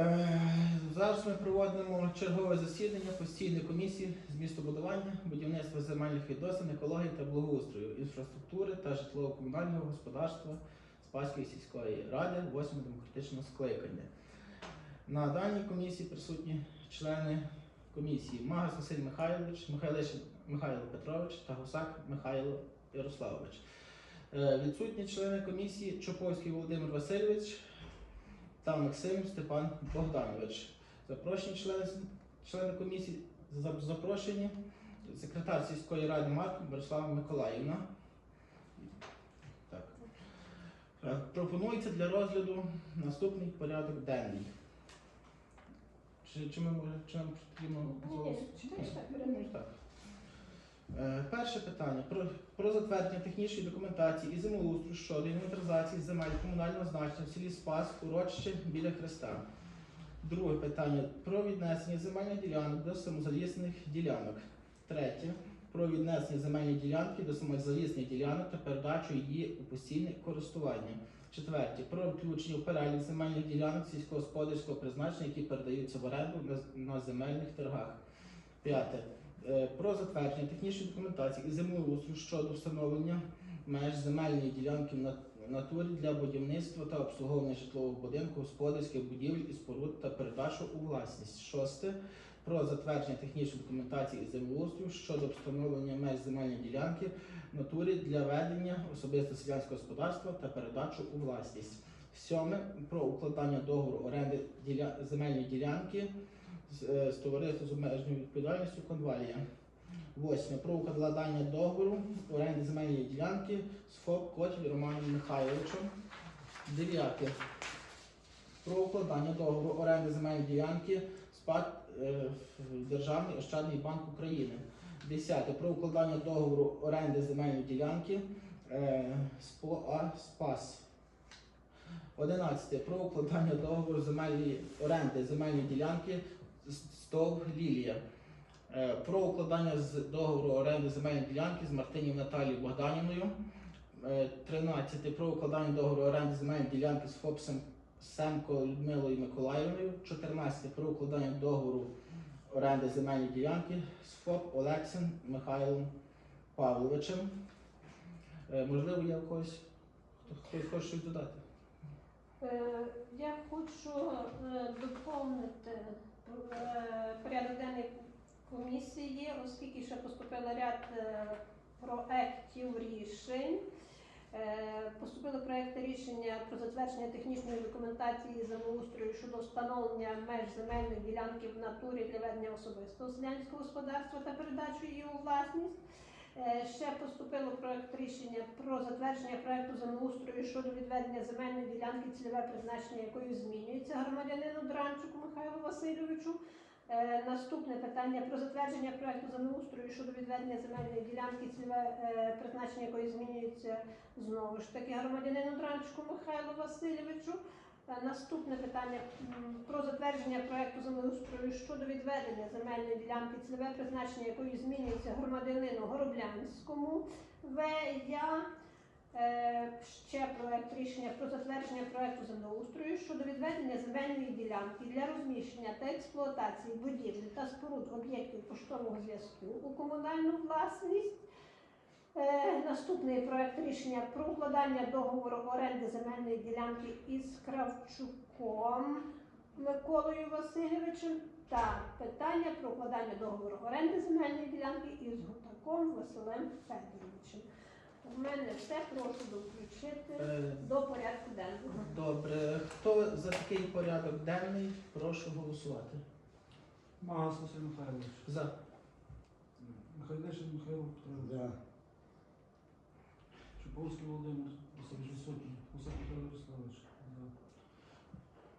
Е, Зараз ми проводимо чергове засідання постійної комісії з містобудування, будівництва земельних відносин, екології та благоустрою, інфраструктури та житлово-комунального господарства Спаської сільської ради 8 демократичного скликання. На даній комісії присутні члени комісії Магас Василь Михайлович, Михайлиш Михайло Петрович та Гусак Михайло Ярославович. Е, Відсутні члени комісії Чоповський Володимир Васильович та Максим Степан Богданович. Запрошені члени, члени комісії за- запрошені секретар сільської ради Марк Борислава Миколаївна. Так. Е, Пропонується для розгляду наступний порядок денний. Чи, чи ми може, чи нам потрібно Ні, Чи- читай, читай, Ну, передай. так. Е, Перше питання про, про затвердження технічної документації і землеустрою щодо інвентаризації земель комунального значення в селі Спас, урочище біля Христа. Друге питання про віднесення земельних ділянок до самозалісних ділянок. Третє про віднесення земельної ділянки до самозалісних ділянок та передачу її у постійне користування. Четверте про включення у перелік земельних ділянок сільськогосподарського призначення, які передаються в оренду на, на земельних торгах. П'яте. Е, Про затвердження технічної документації і землеустрою щодо встановлення меж земельної ділянки в на- натурі для будівництва та обслуговування житлового будинку, господарських будівель і споруд та передачу у власність. Шосте. Про затвердження технічної документації і землеустрою щодо встановлення меж земельної ділянки в натурі для ведення особисто селянського господарства та передачу у власність. Сьоме. Про укладання договору оренди земельної ділянки з, е, з з обмеженою відповідальністю конвалія. Восьме. Про укладання договору оренди земельної ділянки з ФОП Котів Романом Михайловичем. Дев'яте. Про укладання договору оренди земельної ділянки СПАД е, Державний Ощадний банк України. Десяте. Про укладання договору оренди земельної ділянки е, СПОА СПАС. Одинадцяте. Про укладання договору земельної оренди земельної ділянки Стов Лілія. Е, Про укладання з договору оренди земельної ділянки з Мартинів Наталією Богданівною. Е, 13. Про укладання договору оренди земельної ділянки з ФОПСом Семко Людмилою Миколаївною. 14. Про укладання договору оренди земельної ділянки з ФОП Олексін Михайлом Павловичем. Е, Можливо, у когось, хтось хоче щось додати? Е, Я хочу е, доповнити е, порядок денний комісії, оскільки ще поступили ряд проєктів рішень. Е, Поступили проєкти рішення про затвердження технічної документації землеустрою щодо встановлення меж земельної ділянки в натурі для ведення особистого селянського господарства та передачу її у власність. Е, Ще поступило проект рішення про затвердження проекту землеустрою щодо відведення земельної ділянки, цільове призначення якої змінюється громадянину Дранчуку Михайлу Васильовичу. Е, Наступне питання про затвердження проекту землеустрою щодо відведення земельної ділянки, цільове е, призначення якої змінюється знову ж таки громадянину Дранчуку Михайлу Васильовичу. Е, Наступне питання про затвердження проекту землеустрою щодо відведення земельної ділянки, цільове призначення якої змінюється громадянину Гороблянському ВЯ. Е, Ще проект рішення про затвердження проекту землеустрою щодо відведення земельної ділянки для розміщення та експлуатації будівель та споруд об'єктів поштового зв'язку у комунальну власність. Е, Наступний проект рішення про укладання договору оренди земельної ділянки із Кравчуком Миколою Васильовичем та питання про укладання договору оренди земельної ділянки із Гутаком Василем Федоровичем. У мене все прошу включити Е, до порядку денного. Добре. Хто за такий порядок денний? Прошу голосувати. Магас Василь Михайлович. За. Михайлишин Михайло Петрович. Чуповський Володимир Васильович. Високий Петро Ярославович. За.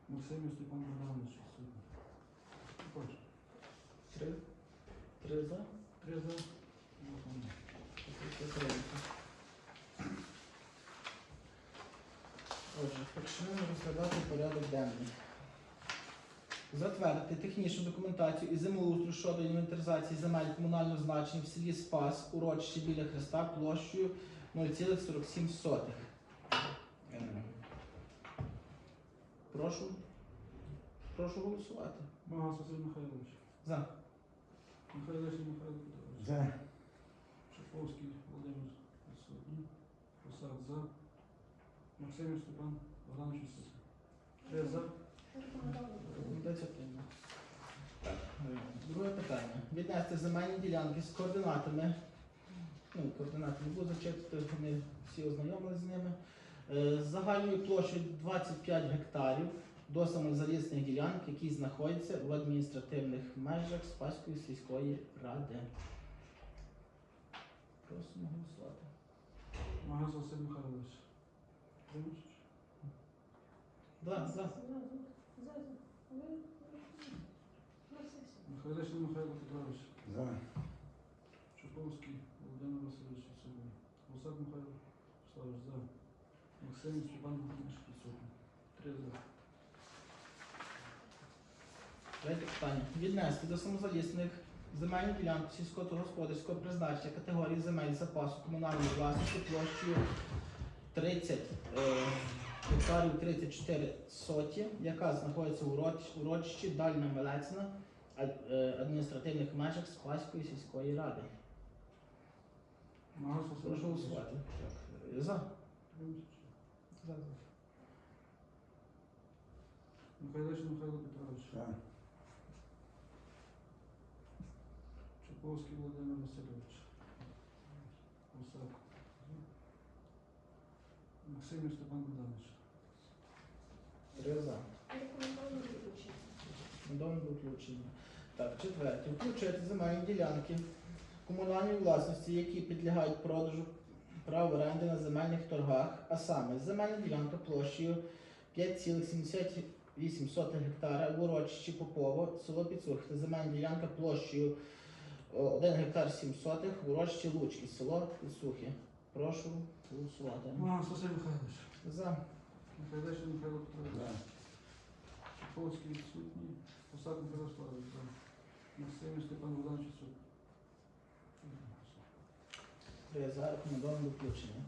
Максимів Степан Богданович. Відсутній. Хоче. Три. Три за. Три за. Голосуємо. Отже, почнемо розглядати порядок денний. Затвердити технічну документацію і землеустрою щодо інвентаризації земель комунального значення в селі Спас, урочище біля Христа площею 0,47. Е, Прошу. Прошу голосувати. Магас Василь Михайлович. За. Михайлович Михайло Петрович. За. Шаповський Володимир відсутній. Посад за. Максимів Степан Богданович відсутній. Три за. Рекомендація прийнята. Е, друге питання. Віднести земельні ділянки з координатами. Ну, координати не буду зачитувати, вони всі ознайомилися з ними. Е, З загальною площею 25 гектарів до самозалісних ділянок, які знаходяться в адміністративних межах Спаської сільської ради. Просимо голосувати. Магас Василь Михайлович. Да, да. Михайлович Михайло Петрович. За. Шаповський Володимир Васильович відсутній. Гусак Михайло Славич за. Максимів Степан Богданович відсутній. Три за. Третє питання. Віднести до самозалісних земельних ділянок сільськогосподарського призначення категорії земель запасу комунальної власності площею 30 е, гектарів 34 соті, яка знаходиться у уроч- урочищі Дальня Мелецина е, адміністративних межах Спаської сільської ради. Прошу голосувати. Е, За. Михайлович Михайло Петрович. За. Чуповський Володимир Васильович. Гусак. Максимів Степан Богданович. Три за. Рекомендовано виключити. Дом до включення. Так, четверте. Включити земельні ділянки комунальної власності, які підлягають продажу прав оренди на земельних торгах, а саме земельна ділянка площею 5,78 гектара в урочищі Попово, село Підсухи, та земельна ділянка площею 1 гектар 7 сотих в урочищі Лучки, село Підсухи. Прошу голосувати. Магас Василь Михайлович. За. Михайлович Михайло Петрович. За. Чуповський відсутній. Гусак Михайло. За. Максимів Степан Богданович відсутній. Три за рекомендовано до включення.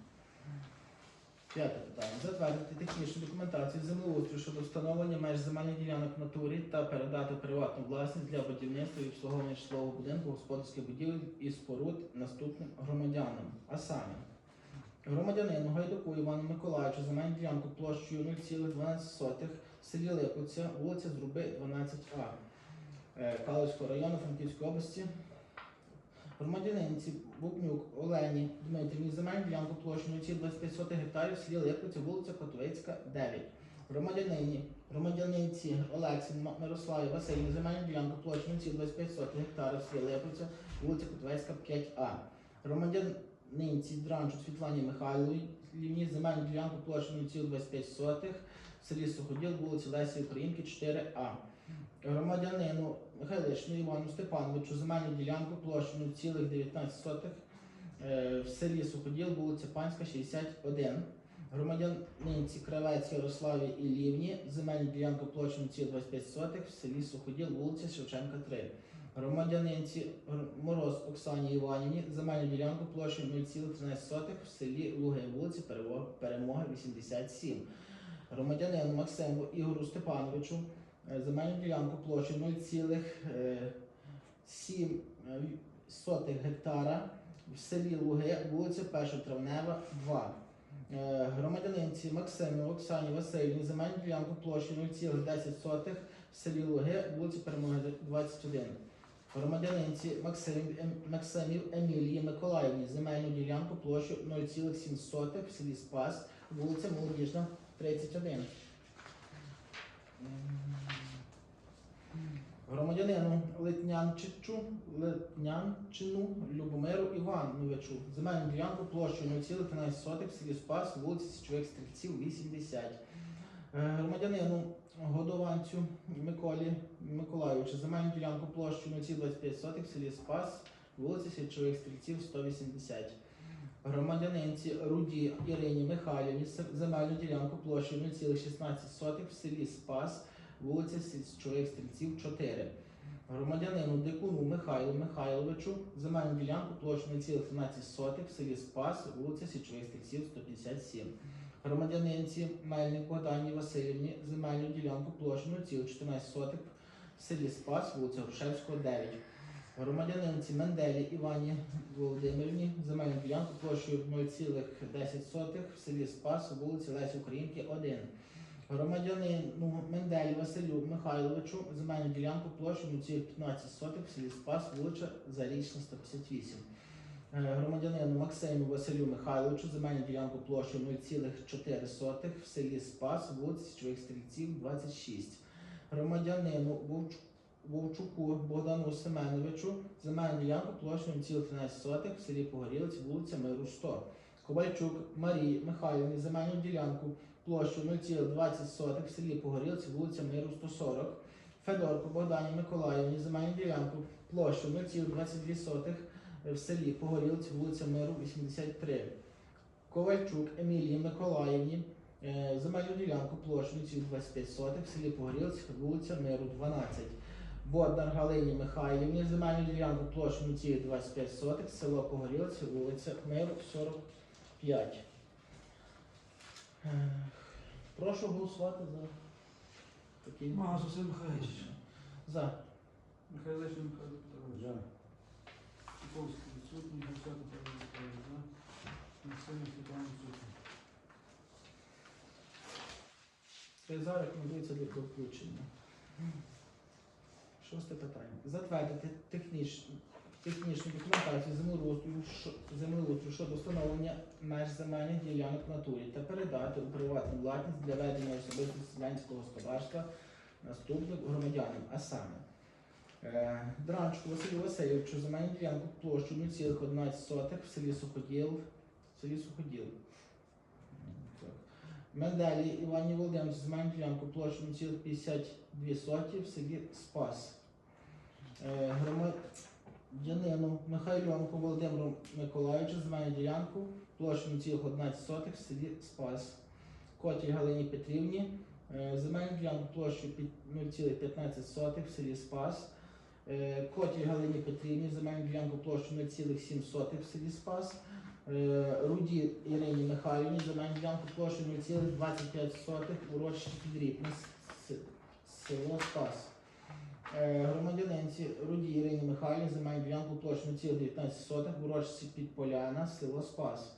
П'яте питання. Затвердити технічну документацію землеустрою щодо встановлення меж земельних ділянок натурі та передати приватну власність для будівництва і обслуговування житлового будинку, господарських будівель і споруд наступним громадянам. А саме громадянину Гайдуку Івану Миколаївичу земельну ділянку площею 0,12 в селі Липовця, вулиця Зруби, 12А е, Калицького району Франківської області Громадянинці Букнюк Олені Дмитрівні земельну ділянку площею 0,25 гектарів в селі Липовця, вулиця Котовицька, 9. Громадянині, громадянинці Олексі М- Мирославі Васильівні земельну ділянку площею 0,25 гектарів в селі Липовця, вулиця Котовицька, 5А. Громадянинці Дранчук Світлані Михайлівні земельну ділянку площею 0,25 в селі Суходіл, вулиця Лесі Українки, 4А. Громадянину Михайлишину Івану Степановичу земельну ділянку площею 0,19 е, в селі Суходіл, вулиця Панська, 61. Громадянинці Кравець Ярославі Ілівні земельну ділянку площею 0,25 в селі Суходіл, вулиця Шевченка, 3. Громадянинці Мороз Оксані Іванівні земельну ділянку площею 0,13 в селі Луги, Перево- Перемоги, 87. Громадянину Максиму Ігору Степановичу земельну ділянку площею 0,7 гектара в селі Луги, вулиця 1 Травнева, 2. Е, Громадянинці Максимі Оксані Васильівні земельну ділянку площею 0,10 в селі Луги, вулиця Перемоги, 21. Громадянинці Максим, Ем- Максимів Емілії Миколаївні земельну ділянку площею 0,7 в селі Спас, вулиця Молодіжна, 31. Громадянину Литнянчичу, Литнянчину Любомиру Івановичу. Земельну ділянку площею 0,13 в селі Спас, вулиці Січових Стрільців, 80. Е, Громадянину Годованцю Миколі Миколайовичу. Земельну ділянку площею 0,25 в селі Спас, вулиці Січових Стрільців, 180. Громадянинці Руді Ірині Михайлівні земельну ділянку площею 0,16 в селі Спас, вулиця Січових Стрільців, 4. Громадянину Дикуну Михайлу Михайловичу земельну ділянку площею 0,13 в селі Спас, вулиця Січових Стрільців, 157. Громадянинці Мельник Богдані Васильівні земельну ділянку площею 0,14 в селі Спас, вулиця Грушевського, 9. Громадянинці Менделі Івані Володимирівні земельну ділянку площею 0,10 в селі Спас, вулиця Лесі Українки, 1. Громадянину Менделі Василю Михайловичу земельну ділянку площею 0,15 в селі Спас, вулиця Зарічна, 158. Е, Громадянину Максиму Василю Михайловичу земельну ділянку площею 0,4 в селі Спас, вулиця Січових Стрільців, 26. Громадянину Вовчуку Богдану Семеновичу земельну ділянку площею 0,13 в селі Погорілець, вулиця Миру 100. Ковальчук Марії Михайлівні земельну ділянку площею 0,20 в селі Погорілець, вулиця Миру 140. Федорко Богдані Миколаївні земельну ділянку площею 0,22 в селі Погорілець, вулиця Миру 83. Ковальчук Емілії Миколаївні е, земельну ділянку площею 0,25 в селі Погорілець, вулиця Миру 12. Боднар Галині Михайлівні земельну ділянку площею 0,25 село Погорілець, вулиця Миру 45. Е, Прошу голосувати за такий. Магас Василь Михайлович. За. Михайлович Михайло Петрович. Чуповський відсутній. Гусак Михайло Петрович. За. Максимів Степан відсутній. Це за рекомендується до включення. Шосте питання. Затвердити техніч, технічну документацію землеустрою що- щодо встановлення меж земельних ділянок в натурі та передати у приватну власність для ведення особистого селянського господарства наступним громадянам, а саме е, Дранчку Василю Васильовичу земельну ділянку площу 0,11 в селі Суходіл, в селі Суходіл. Так. Менделі Івані Володимирович земельну ділянку площу 0,52 соті в селі Спас. Е, Громадянину Михайльонку Володимиру Миколаївичу земельну ділянку площу 0,11 в селі Спас. Котій Галині Петрівні е, земельну ділянку площу під 0,15 в селі Спас. Е, Котій Галині Петрівні земельну ділянку площу 0,7 в селі Спас. Е, Руді Ірині Михайлівні земельну ділянку площею 0,25 урочище Підріпне, с- село Спас. Е, Громадянинці Руді Ірині Михайлівні земельну ділянку площею 0,19 урочище Підполяна, село Спас.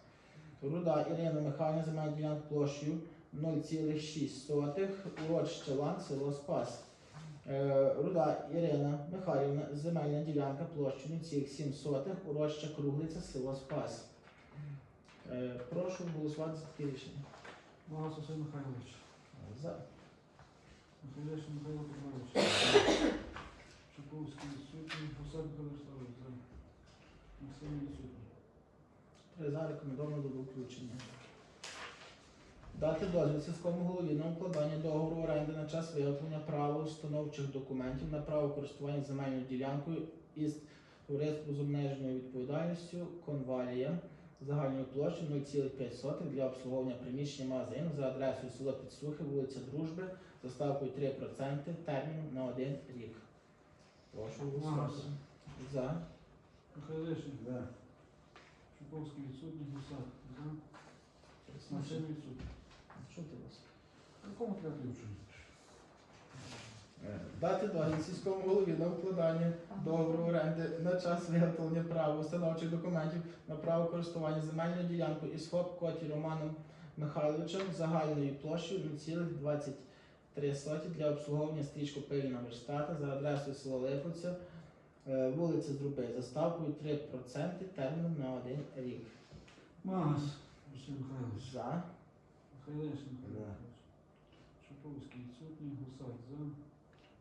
Руда Ірина Михайлівна земельну ділянку площею 0,6 урочище Лан, село Спас. Е, Руда Ірина Михайлівна земельна ділянка площею 0,7 урочище Круглиця, село Спас. Е, Прошу голосувати за таке рішення. Магас Михайлович. За. Михайлович Михайло Петрович. Чуповський відсутній. Гусак Михайло. За. Максимів відсутній. За рекомендовано до включення. Дати дозвіл сільському голові на укладання договору оренди на час виготовлення правоустановчих документів на право користування земельною ділянкою із товариством з обмеженою відповідальністю Конвалія загальною площею 0,5 для обслуговування приміщення магазину за адресою село Підсухи, вулиця Дружби, за ставкою 3% терміном на один рік. Прошу голосувати. За. Михайлович. Чуповський відсутній. Гусак. За. Максимів відсутній. Що ти вас? Якому порядку вчені? Е, Дати дозвіл сільському голові на укладання договору оренди на час виготовлення права установчих документів на право користування земельною ділянкою із ФОП Коті Романом Михайловичем загальною площею 0,23 соті для обслуговування стрічкопильного верстата за адресою село Липовця, е, вулиця Друби, за ставкою 3% терміном на один рік. Магас Василь Михайлович. За. Михайло Петрович. Чуповський відсутній. Гусак. За.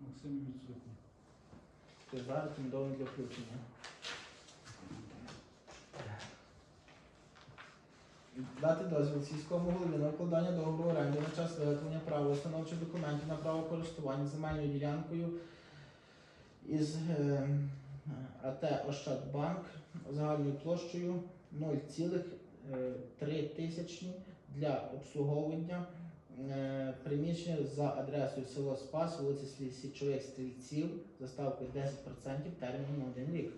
Максимів відсутній. Ти за рекомендований для включення. Дати дозвіл сільському голові на укладання договору оренди на час виготовлення права установчих документів на право користування земельною ділянкою із е, АТ Ощадбанк загальною площею 0,3 тисячні для обслуговування е, приміщення за адресою село Спас, вулиця Слі- Січових Стрільців, за ставкою 10% терміном на один рік.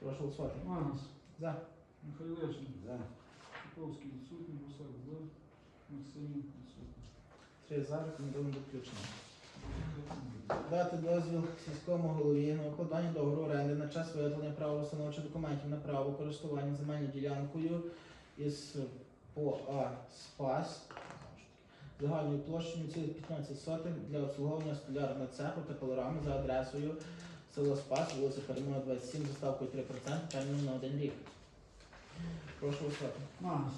Прошу голосувати. Магас. За. Михайлович. Чуповський відсутній. Гусак. За. Максимів відсутній. Три за, рекомендуємо до включення. Дати дозвіл сільському голові на укладання договору оренди на час виготовлення правоустановчих документів на право користування земельною ділянкою із по А СПАС загальною площею цілих 15 сотень для обслуговування столярного цеху та пилорами за адресою село Спас, вулиця Перемога 27, за ставкою 3%, терміном на один рік. Прошу голосувати. Магас.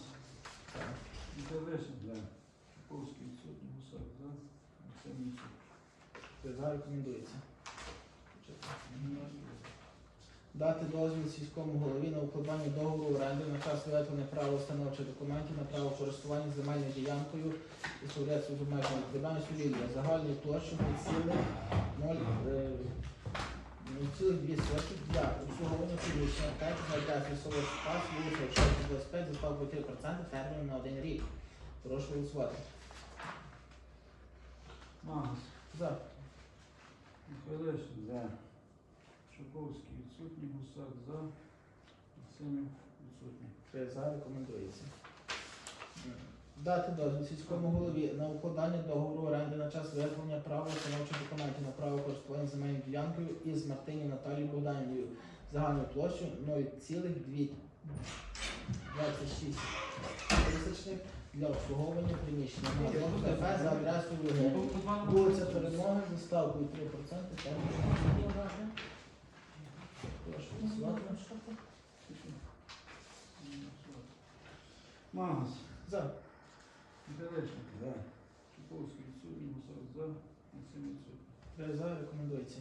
Так. Михайлишин. Шиповський відсутній. Гусак за. Три за рекомендується. Дати дозвіл сільському голові на укладання договору оренди на час виготовлення правоустановчих документів на право користування земельною ділянкою і совєтською зумежною відповідальністю Лілія загальною площею 0,2 сотки для обслуговування приміщення так за адресою село Спас, вулиця Ошевська, 25, за ставкою 3% терміном на один рік. Прошу голосувати. Магас. За. Михайлишин. За. Шиповський відсутній. Гусак за. Максимів відсутній. Три за рекомендується. Дати дозвіл сільському голові на укладання договору оренди на час виготовлення права установчих документів на право користування земельною ділянкою із Мартинів Наталією Богданівною. Загальною площею 0,226 тисячних для обслуговування приміщення. КП за адресою вулиця Перемоги з ставкою 3% термін. Прошу голосувати. Магас. За. Михайлишин. Відсутній. Гусак за. Максимів відсутній. Три за рекомендується.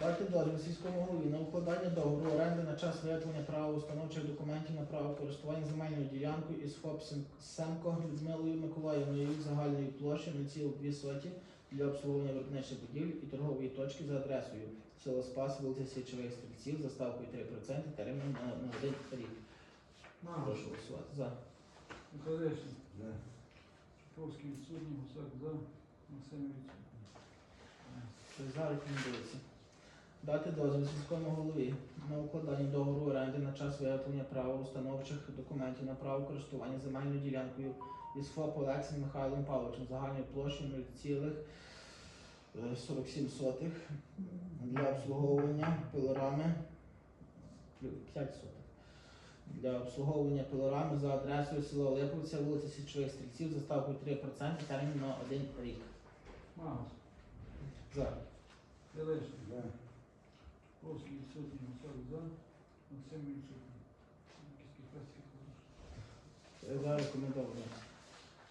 Дати дозвіл сільському голові на укладання договору оренди на час виготовлення права установчих документів на право користування земельною ділянкою із ФОПсем Семко Людмилою Миколаївною загальною площею 0,2 соті для обслуговування виробничих будівель і торгової точки за адресою село Спас, вулиця Січових Стрільців за ставкою 3%, терміном на, на один рік. Прошу голосувати. За. Михайлишин. Шиповський відсутній. Гусак за. Максимів відсутній. Три за рекомендується. Дати дозвіл сільському голові на укладання договору оренди на час виготовлення права установчих документів на право користування земельною ділянкою із ФОП Олексієм Михайлом Павловичем загальною площею 0,47 сотих для обслуговування пилорами 5 сотих. Для обслуговування пилорами за адресою село Липовця, вулиця Січових Стрільців за ставкою 3% термін на один рік. Магас. За. Михайлишин. Шиповський відсутній. Гусак за. Максимів відсутній. Кілька За рекомендовано.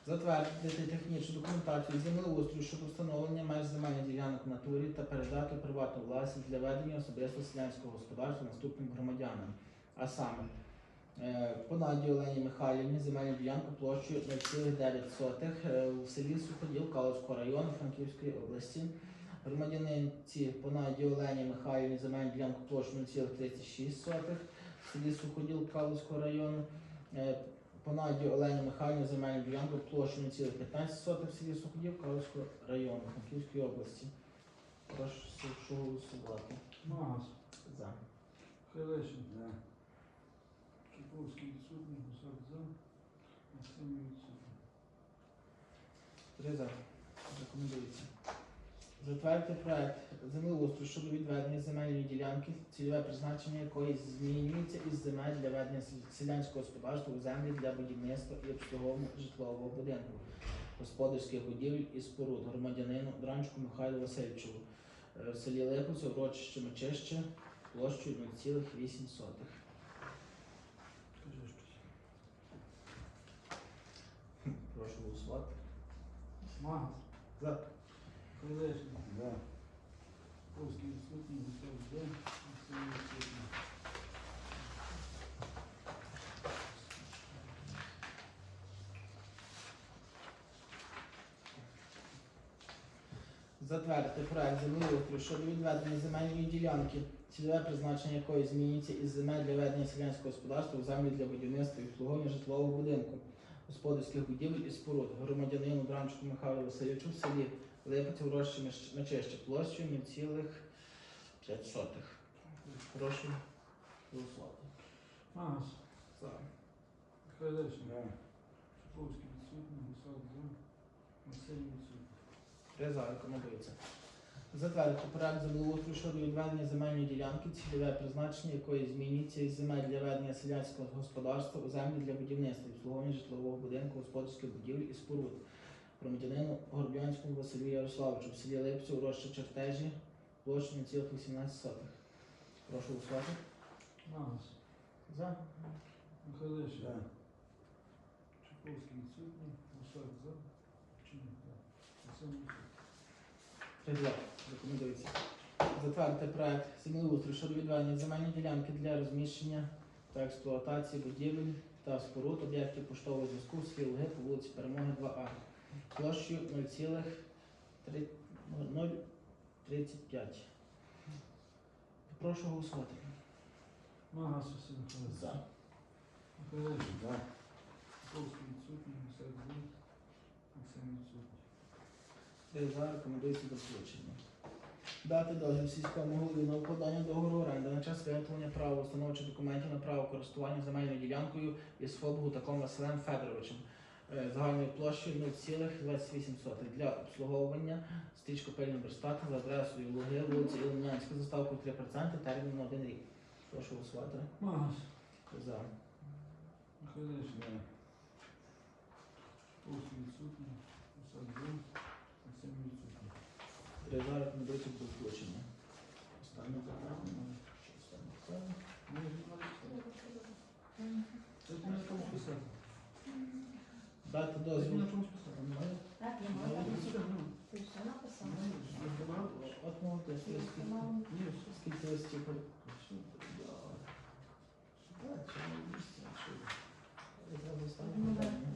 Затвердити технічну документацію землеустрою щодо встановлення меж земельних ділянок в натурі та передати у приватну власність для ведення особисто селянського господарства наступним громадянам. А саме е, Олені Михайлівні земельну ділянку площею 0,9 е, в селі Суходіл Каловського району Франківської області. Громадянинці Понаді Олені Михайлівні земельну ділянку площею 0,36 в селі Суходіл Каловського району. Е, Понаді Олені Михайлівні земельну ділянку площею цілих 15 сотих в селі Суходів Калицького району Франківської області. Прошу голосувати. Магас. За. Михайлишин. Шиповський відсутній. Гусак за. Максимів відсутній. Три за. Рекомендується. Затвердити проект землеустрою щодо відведення земельної ділянки, цільове призначення якої змінюється із земель для ведення селянського господарства у землі для будівництва і обслуговування житлового будинку, господарських будівель і споруд громадянину Дранчуку Михайлу Васильовичу е, в селі Липовце, урочище Мечище, площею 0,8. Скажи щось. Хм, Прошу голосувати. Магас. За. Михайлишин. Шиповський відсутній. Гусак за. Відсутній. Затвердити проект землеустрою щодо відведення земельної ділянки, цільове призначення якої змінюється із земель для ведення селянського господарства у землі для будівництва і обслуговування житлового будинку, господарських будівель і споруд громадянину Бранчуку Михайлу Васильовичу в селі Липець, урочище Мещ- Мечище площею 0,5. Прошу голосувати. Магас. За. Михайлишин. Шиповський відсутній, Гусак за. Максим відсутній. Три за рекомендується. Затвердити проект землеустрою щодо відведення земельної ділянки, цільове призначення якої змінюється із земель для ведення селянського господарства у землі для будівництва і обслуговування житлового будинку, господарських будівель і споруд. Громадянину Горбянському Василю Ярославовичу в селі Липці, урочі чертежі, площею 0,18 сотих. Прошу голосувати. Магас. За. Михайлишин. Чуковський відсутній, Гусак за. Чинник за. Відсутній. Три за. Рекомендується. Затвердити проект землеустрою щодо відведення земельної ділянки для розміщення та експлуатації будівель та споруд об'єктів поштового зв'язку в селі Луги по вулиці Перемоги 2А. Площею 0,035. Прошу голосувати. Магас Василь Михайлович. За. Михайлишин. Чуковський відсутній, Гусак за. Максим відсутній. Три за рекомендується до включення. Дати дозвіл сільському голові на укладання договору оренди на час виготовлення права установчих документів на право користування земельною ділянкою із ФОП Гутаком Василем Федоровичем е, загальною площею 0,28 для обслуговування стрічкопильного верстату за адресою Луги, вулиця Іллінянська, заставкою 3%, термін на один рік. Прошу голосувати. Магас. За. Відсутній, Гусак. Максим відсутній. Три за рекомендується до включення. Останнє питання. Останнє питання. Ми ж мали писати. Це ти на чомусь писати. Дати Це ти дозвіл. на чомусь писати. Немає? Так, я Ну, мала. Ну, все, ну. Ти все написала? От молоде, скільки, Ні, все. скільки листів по- Супер, да. Так, що не місце, що? Я зразу останнє Ну, питання.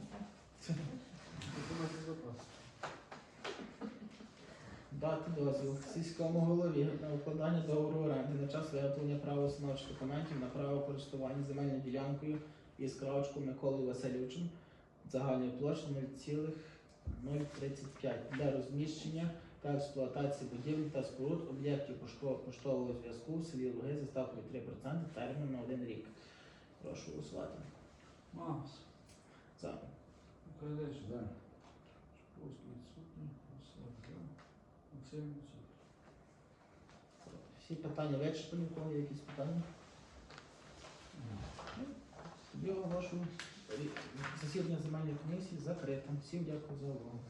Документи запас. Дати дозвіл сільському голові на укладання договору оренди на час виготовлення правоустановчих документів на право користування земельною ділянкою із Кравчуком Миколою Васильовичем загальною площею 0,035 для розміщення та експлуатації будівель та споруд об'єктів поштового зв'язку в селі Луги за ставкою 3% термін на один рік. Прошу голосувати. Магас. За. Гусак за. Максим. Всі питання вичерпані, у кого є якісь питання? Тоді оголошую засідання земельної комісії закритим. Всім дякую за увагу.